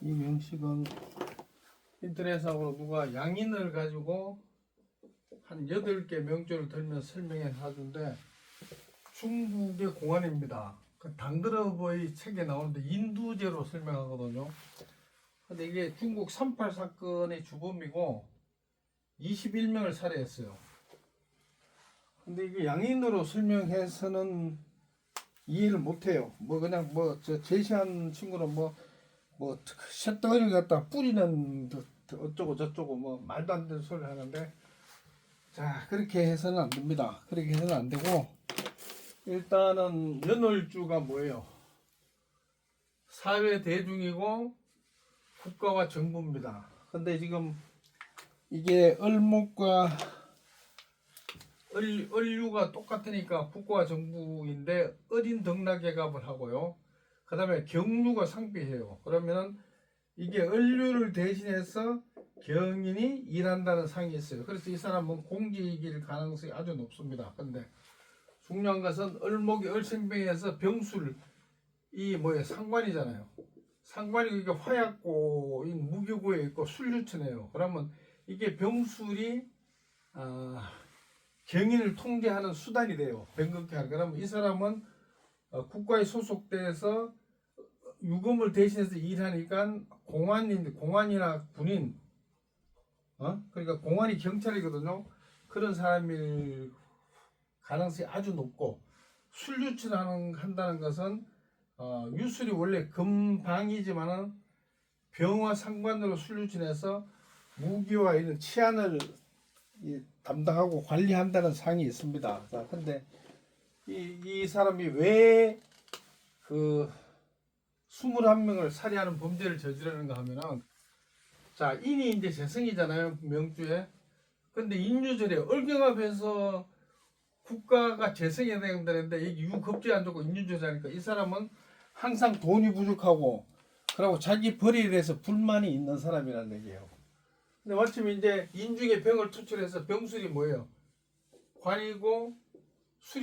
이 명식은 인터넷상으로 누가 양인을 가지고 한 8개 명조를 들면 설명해 놔준데 중국의 공안입니다. 그 당그러버의 책에 나오는데 인두제로 설명하거든요. 근데 이게 중국 38 사건의 주범이고 21명을 살해했어요. 근데 이게 양인으로 설명해서는 이해를 못해요. 뭐 그냥 뭐 저 제시한 친구는 뭐 뭐 쇳덩어리를 갖다 뿌리는 어쩌고 저쩌고 뭐 말도 안 되는 소리를 하는데 자 그렇게 해서는 안 됩니다. 그렇게 해서는 안 되고 일단은 연월주가 뭐예요? 사회 대중이고 국가와 정부입니다. 근데 지금 이게 을목과 을, 을류가 똑같으니까 국가와 정부인데 을인 등락계갑을 하고요. 그 다음에 경류가 상비해요. 그러면은 이게 을류를 대신해서 경인이 일한다는 상이 있어요. 그래서 이 사람은 공직일 가능성이 아주 높습니다. 근데 중요한 것은 을목이 을생병에서 병술 이 뭐예요 상관이잖아요. 상관이 이게 화약고인 무교구에 있고 술류천이에요. 그러면 이게 병술이 아, 경인을 통제하는 수단이 돼요. 병극케 하는. 그러면 이 사람은 어, 국가에 소속돼서 유검을 대신해서 일하니까 공안인, 공안이나 군인, 어? 그러니까 공안이 경찰이거든요. 그런 사람일 가능성이 아주 높고 술 유출하는 한다는 것은 어, 유술이 원래 금방이지만은 병화 상관으로 술 유출해서 무기와 이런 치안을 이 담당하고 관리한다는 상이 있습니다. 자, 근데 이, 이 사람이 왜 그 21명을 살해하는 범죄를 저지르는가 하면은 자, 인이 이제 재성이잖아요. 명주에. 근데 인유절에 얼경합해서 국가가 재성해야 된다는데 이게 유급제 안 좋고 인유절하니까 이 사람은 항상 돈이 부족하고 그리고 자기 벌이에 대해서 불만이 있는 사람이라는 얘기예요. 근데 마침 이제 인중에 병을 투출해서 병술이 뭐예요? 관이고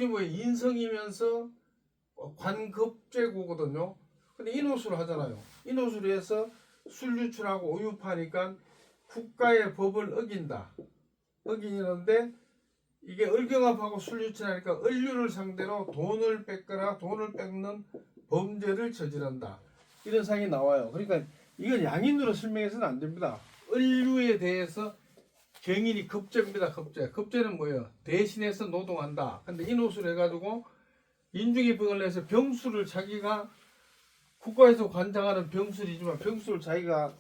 뭐예요? 인성이면서 어, 관급제고거든요. 근데 인호수를 하잖아요. 인호수를 해서 술 유출하고 우유 파니까 국가의 법을 어긴다. 어기는데 이게 을경합하고 술 유출하니까 을류를 상대로 돈을 뺏거나 돈을 뺏는 범죄를 저지른다. 이런 상이 나와요. 그러니까 이건 양인으로 설명해서는 안 됩니다. 을류에 대해서 경인이 급제입니다. 급제. 급제는 뭐예요? 대신해서 노동한다. 근데 인호수를 해가지고 인중이 병을 내서 병수를 자기가 국가에서 관장하는 병술이지만 병술을 자기가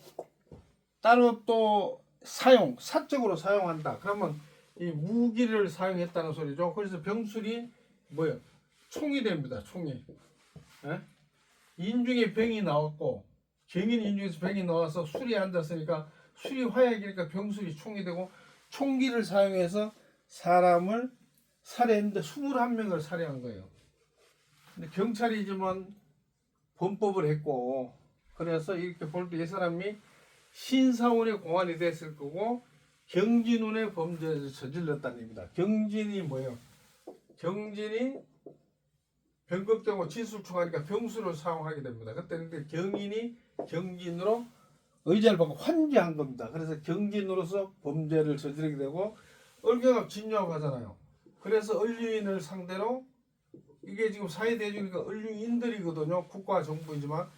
따로 또 사용 사적으로 사용한다. 그러면 이 무기를 사용했다는 소리죠. 그래서 병술이 뭐예요? 총이 됩니다. 총이. 예? 인중에 병이 나왔고 경인 인중에서 병이 나와서 술이 앉았으니까 술이 화약이니까 병술이 총이 되고 총기를 사용해서 사람을 살해했는데 21명을 살해한 거예요. 근데 경찰이지만 범법을 했고 그래서 이렇게 볼 때 이 사람이 신사원의 공안이 됐을 거고 경진운의 범죄를 저질렀다는 얘기입니다. 경진이 뭐예요? 경진이 변극되고 진술충하니까 병수를 사용하게 됩니다. 이제 경인이 경진으로 의자를 받고 환기한 겁니다. 그래서 경진으로서 범죄를 저지르게 되고 얼경합 진유하고 하잖아요. 그래서 을류인을 상대로 이게 지금 사회대중이니까 을류인들이거든요. 국가 정부이지만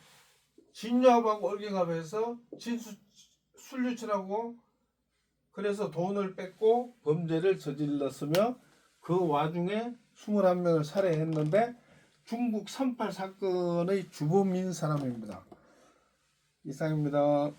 진유합하고 얼경합해서 진수 술류출하고 그래서 돈을 뺏고 범죄를 저질렀으며 그 와중에 21명을 살해했는데 중국 38 사건의 주범인 사람입니다. 이상입니다.